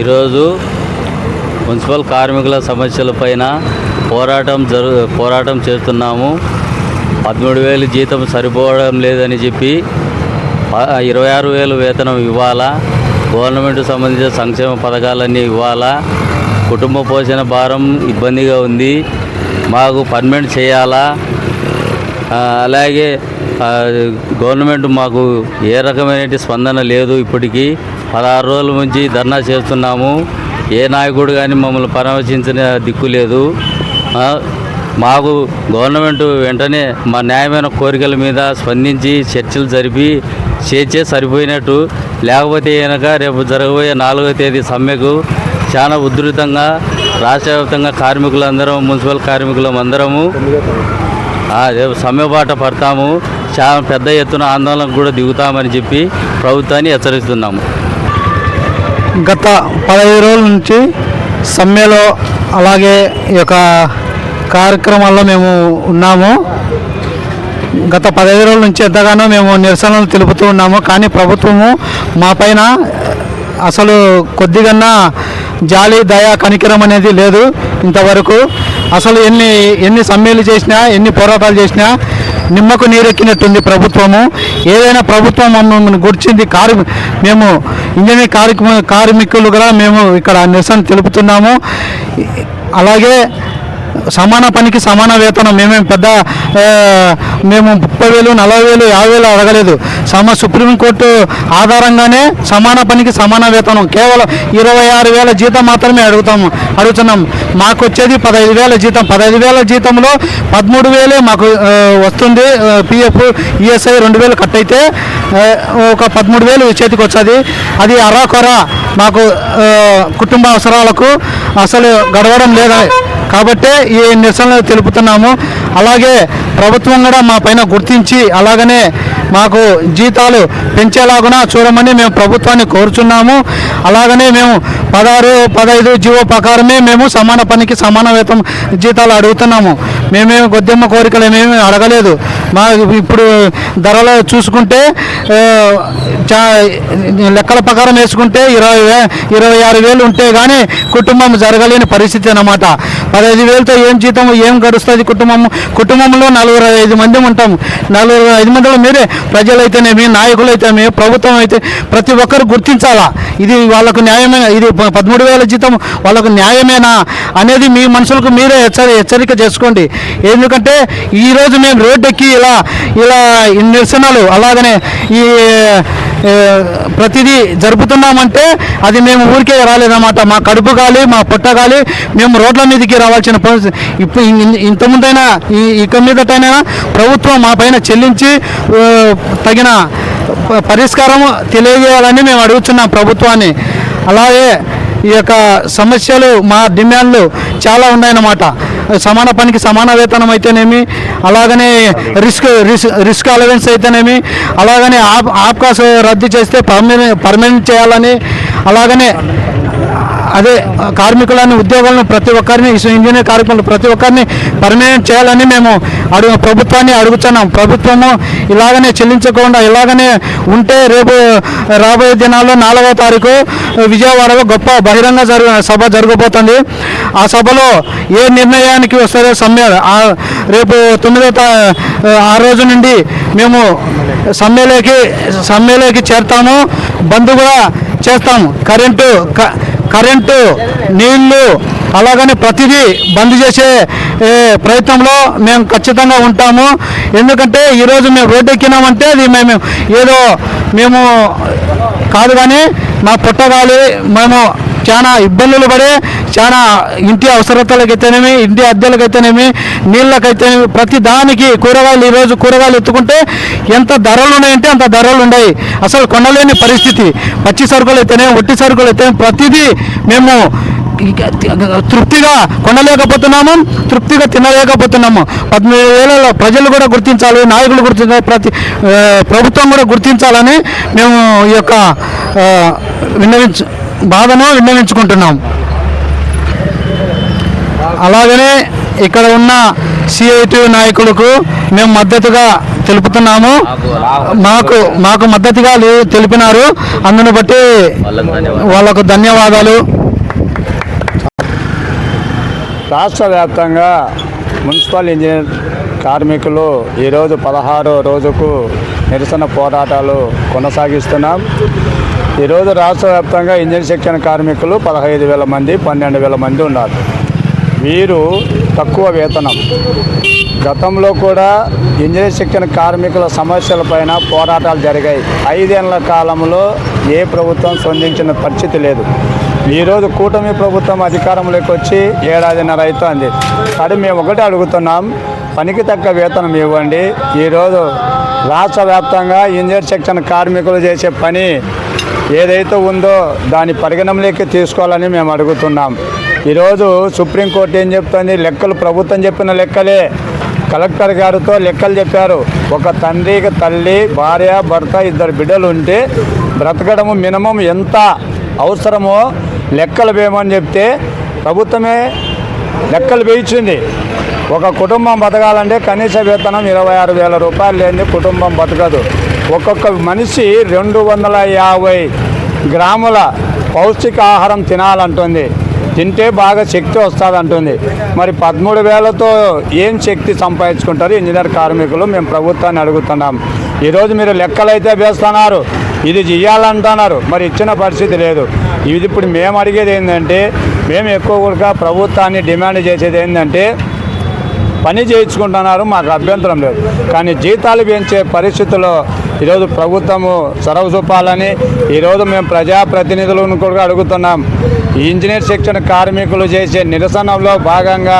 ఈరోజు మున్సిపల్ కార్మికుల సమస్యలపైన పోరాటం జరు పోరాటం చేస్తున్నాము. పదమూడు వేలు జీతం సరిపోవడం లేదని చెప్పి ఇరవై ఆరు వేలు వేతనం ఇవ్వాలా గవర్నమెంట్ సంబంధించిన సంక్షేమ పథకాలన్నీ ఇవ్వాలా కుటుంబ పోషణ భారం ఇబ్బందిగా ఉంది. మాకు పర్మనెంట్ చేయాలా? అలాగే గవర్నమెంట్ మాకు ఏ రకమైన స్పందన లేదు ఇప్పటికీ. పదహారు రోజుల నుంచి ధర్నా చేస్తున్నాము. ఏ నాయకుడు కానీ మమ్మల్ని పరామర్శించిన దిక్కు లేదు. మాకు గవర్నమెంట్ వెంటనే మా న్యాయమైన కోరికల మీద స్పందించి చర్చలు జరిపి చేర్చే సరిపోయినట్టు. లేకపోతే కనుక రేపు జరగబోయే నాలుగో తేదీ సమ్మెకు చాలా ఉధృతంగా రాష్ట్ర వ్యాప్తంగా కార్మికులందరం మున్సిపల్ కార్మికులం అందరము ఆ, రేపు సమ్మెబాట పడతాము. చాలా పెద్ద ఎత్తున ఆందోళనకు కూడా దిగుతామని చెప్పి ప్రభుత్వాన్ని హెచ్చరిస్తున్నాము. గత పదహైదు రోజుల నుంచి సమ్మెలో అలాగే ఈ యొక్క కార్యక్రమాల్లో మేము ఉన్నాము. గత పదహైదు రోజుల నుంచి ఎంతగానో మేము నిరసనలు తెలుపుతూ ఉన్నాము. కానీ ప్రభుత్వము మా పైన అసలు కొద్దిగన్నా జాలి దయ కనికరం అనేది లేదు ఇంతవరకు. అసలు ఎన్ని ఎన్ని సమ్మెలు చేసినా ఎన్ని పోరాటాలు చేసినా నిమ్మకు నీరెక్కినట్టుంది ప్రభుత్వము. ఏదైనా ప్రభుత్వం మమ్మల్ని గుర్చింది కారు మేము ఇంజనీర్ కార్మిక కార్మికులుగా మేము ఇక్కడ నిరసన తెలుపుతున్నాము. అలాగే సమాన పనికి సమాన వేతనం. మేమేం పెద్ద మేము ముప్పై వేలు నలభై వేలు యాభై వేలు అడగలేదు. సమ సుప్రీంకోర్టు ఆధారంగానే సమాన పనికి సమాన వేతనం. కేవలం ఇరవై ఆరు వేల జీతం మాత్రమే అడుగుతాము అడుగుతున్నాం. మాకు వచ్చేది పదహైదు వేల జీతం. పదహైదు వేల జీతంలో పదమూడు వేలే మాకు వస్తుంది. పిఎఫ్ ఈఎస్ఐ రెండు వేలు కట్ అయితే ఒక పదమూడు వేలు చేతికి వచ్చేది. అది అరాకొర మాకు కుటుంబ అవసరాలకు అసలు గడవడం లేదా? కాబట్టే ఈ నిరసనలు తెలుపుతున్నాము. అలాగే ప్రభుత్వం కూడా మా పైన గుర్తించి అలాగనే మాకు జీతాలు పెంచేలాగున చూడమని మేము ప్రభుత్వాన్ని కోరుచున్నాము. అలాగనే మేము పదహారు పదహైదు జీవో ప్రకారమే మేము సమాన పనికి సమాన వేతం జీతాలు అడుగుతున్నాము. మేమేమి గొద్దెమ్మ కోరికలు ఏమేమి అడగలేదు. మా ఇప్పుడు ధరలు చూసుకుంటే చా లెక్కల ప్రకారం వేసుకుంటే ఇరవై ఇరవై ఆరు వేలు ఉంటే కానీ కుటుంబం జరగలేని పరిస్థితి అన్నమాట. పదహైదు వేలతో ఏం జీతం ఏం గడుస్తుంది కుటుంబం కుటుంబంలో నలుగురు ఐదు మంది ఉంటాం నలుగురు ఐదు మందిలో మీరే ప్రజలైతేనేమి నాయకులు ప్రభుత్వం అయితే ప్రతి ఒక్కరు గుర్తించాలా? ఇది వాళ్ళకు న్యాయమే ఇది పదమూడు వేల జీతం వాళ్ళకు న్యాయమేనా అనేది మీ మనుషులకు మీరే హెచ్చరి హెచ్చరిక చేసుకోండి. ఎందుకంటే ఈరోజు మేము రోడ్డెక్కి ఇలా ఇలా నిరసనలు అలాగనే ఈ ప్రతిదీ జరుపుతున్నామంటే అది మేము ఊరికే రాలేదన్నమాట. మా కడుపు గాలి మా పొట్ట గాలి మేము రోడ్ల మీదకి రావాల్సిన ఇప్పుడు ఇంతకుముందైనా ఇక మీదటైనా ప్రభుత్వం మా పైన చెల్లించి తగిన పరిష్కారం తెలియజేయాలని మేము అడుగుతున్నాం ప్రభుత్వాన్ని. అలాగే ఈ యొక్క సమస్యలు మా డిమాండ్లు చాలా ఉన్నాయన్నమాట. సమాన పనికి సమాన వేతనం అయితేనేమి అలాగనే రిస్క్ రిస్క్ రిస్క్ అలవెన్స్ అయితేనేమి అలాగనే ఆప్ ఆప్కాస్ రద్దు చేస్తే పర్మనెంట్ పర్మనెంట్ చేయాలని అలాగనే అదే కార్మికులను ఉద్యోగాలను ప్రతి ఒక్కరిని ఇంజనీర్ కార్మికులు ప్రతి ఒక్కరిని పర్మనెంట్ చేయాలని మేము అడుగు ప్రభుత్వాన్ని అడుగుతున్నాం. ప్రభుత్వము ఇలాగనే చెల్లించకుండా ఇలాగనే ఉంటే రేపు రాబోయే దినాల్లో నాలుగవ తారీఖు విజయవాడలో గొప్ప బహిరంగ జరుగు సభ జరగబోతుంది. ఆ సభలో ఏ నిర్ణయానికి వస్తుందో సమ్మె రేపు తొమ్మిదో ఆ రోజు నుండి మేము సమ్మెలోకి సమ్మెలోకి చేరుతాము. బంద్ కూడా చేస్తాము. కరెంటు క- కరెంటు నీళ్ళు అలాగని ప్రతిదీ బంద్ చేసే ప్రయత్నంలో మేము ఖచ్చితంగా ఉంటాము. ఎందుకంటే ఈరోజు మేము రోడ్డు ఎక్కినామంటే అది మేము ఏదో మేము కాదు కానీ మా పుట్టగాలి మేము చాలా ఇబ్బందులు పడి చాలా ఇంటి అవసరతలకైతేనేమి ఇంటి అద్దెలకైతేనేమి నీళ్ళకైతేనేమి ప్రతి దానికి కూరగాయలు ఈరోజు కూరగాయలు ఎత్తుకుంటే ఎంత ధరలు ఉన్నాయంటే అంత ధరలు ఉన్నాయి. అసలు కొనలేని పరిస్థితి. పచ్చి సరుకులు అయితేనే ఒట్టి సరుకులు అయితే ప్రతిదీ మేము తృప్తిగా కొనలేకపోతున్నాము తృప్తిగా తినలేకపోతున్నాము. పద్మూడు వేలలో ప్రజలు కూడా గుర్తించాలి నాయకులు గుర్తించాలి ప్రతి ప్రభుత్వం కూడా గుర్తించాలని మేము ఈ యొక్క విన్నవించు బాధను విన్నవించుకుంటున్నాం. అలాగనే ఇక్కడ ఉన్న సిఐటి నాయకులకు మేము మద్దతుగా తెలుపుతున్నాము. మాకు మాకు మద్దతుగా తెలిపినారు. అందును బట్టి వాళ్ళకు ధన్యవాదాలు. రాష్ట్ర వ్యాప్తంగా మున్సిపల్ ఇంజనీర్ కార్మికులు ఈరోజు పదహారో రోజుకు నిరసన పోరాటాలు కొనసాగిస్తున్నాం. ఈరోజు రాష్ట్ర వ్యాప్తంగా ఇంజనీర్ శిక్షణ కార్మికులు పదహైదు వేల మంది పన్నెండు వేల మంది ఉన్నారు. వీరు తక్కువ వేతనం. గతంలో కూడా ఇంజనీర్ శిక్షణ కార్మికుల సమస్యలపైన పోరాటాలు జరిగాయి. ఐదేళ్ళ కాలంలో ఏ ప్రభుత్వం స్పందించిన పరిస్థితి లేదు. ఈరోజు కూటమి ప్రభుత్వం అధికారంలోకి వచ్చి ఏడాదిన్నర అవుతుంది కానీ మేము ఒకటే అడుగుతున్నాం. పనికి తగ్గ వేతనం ఇవ్వండి. ఈరోజు రాష్ట్ర వ్యాప్తంగా ఇంజనీర్ శిక్షణ కార్మికులు చేసే పని ఏదైతే ఉందో దాని పరిగణంలోకి తీసుకోవాలని మేము అడుగుతున్నాం. ఈరోజు సుప్రీంకోర్టు ఏం చెప్తుంది? లెక్కలు ప్రభుత్వం చెప్పిన లెక్కలే. కలెక్టర్ గారితో లెక్కలు చెప్పారు. ఒక తండ్రికి తల్లి భార్య భర్త ఇద్దరు బిడ్డలు ఉంటే బ్రతకడము మినిమం ఎంత అవసరమో లెక్కలు వేయమని చెప్తే ప్రభుత్వమే లెక్కలు వేయించింది. ఒక కుటుంబం బతకాలంటే కనీస వేతనం ఇరవై ఆరు వేల రూపాయలు లేని కుటుంబం బతకదు. ఒక్కొక్క మనిషి రెండు వందల యాభై గ్రాముల పౌష్టిక ఆహారం తినాలంటుంది. తింటే బాగా శక్తి వస్తుంది అంటుంది. మరి పదమూడు వేలతో ఏం శక్తి సంపాదించుకుంటారు? ఇంజనీర్ కార్మికులు మేము ప్రభుత్వాన్ని అడుగుతున్నాం. ఈరోజు మీరు లెక్కలైతే వేస్తున్నారు. ఇది చేయాలంటున్నారు మరి ఇచ్చిన పరిస్థితి లేదు. ఇది ఇప్పుడు మేము అడిగేది ఏంటంటే మేము ఎక్కువ కూడా ప్రభుత్వాన్ని డిమాండ్ చేసేది ఏంటంటే పని చేయించుకుంటున్నారు మాకు అభ్యంతరం లేదు. కానీ జీతాలు పెంచే పరిస్థితుల్లో ఈరోజు ప్రభుత్వము చొరవ చూపాలని ఈరోజు మేము ప్రజాప్రతినిధులను కూడా అడుగుతున్నాం. ఇంజనీర్ శిక్షణ కార్మికులు చేసే నిరసనలో భాగంగా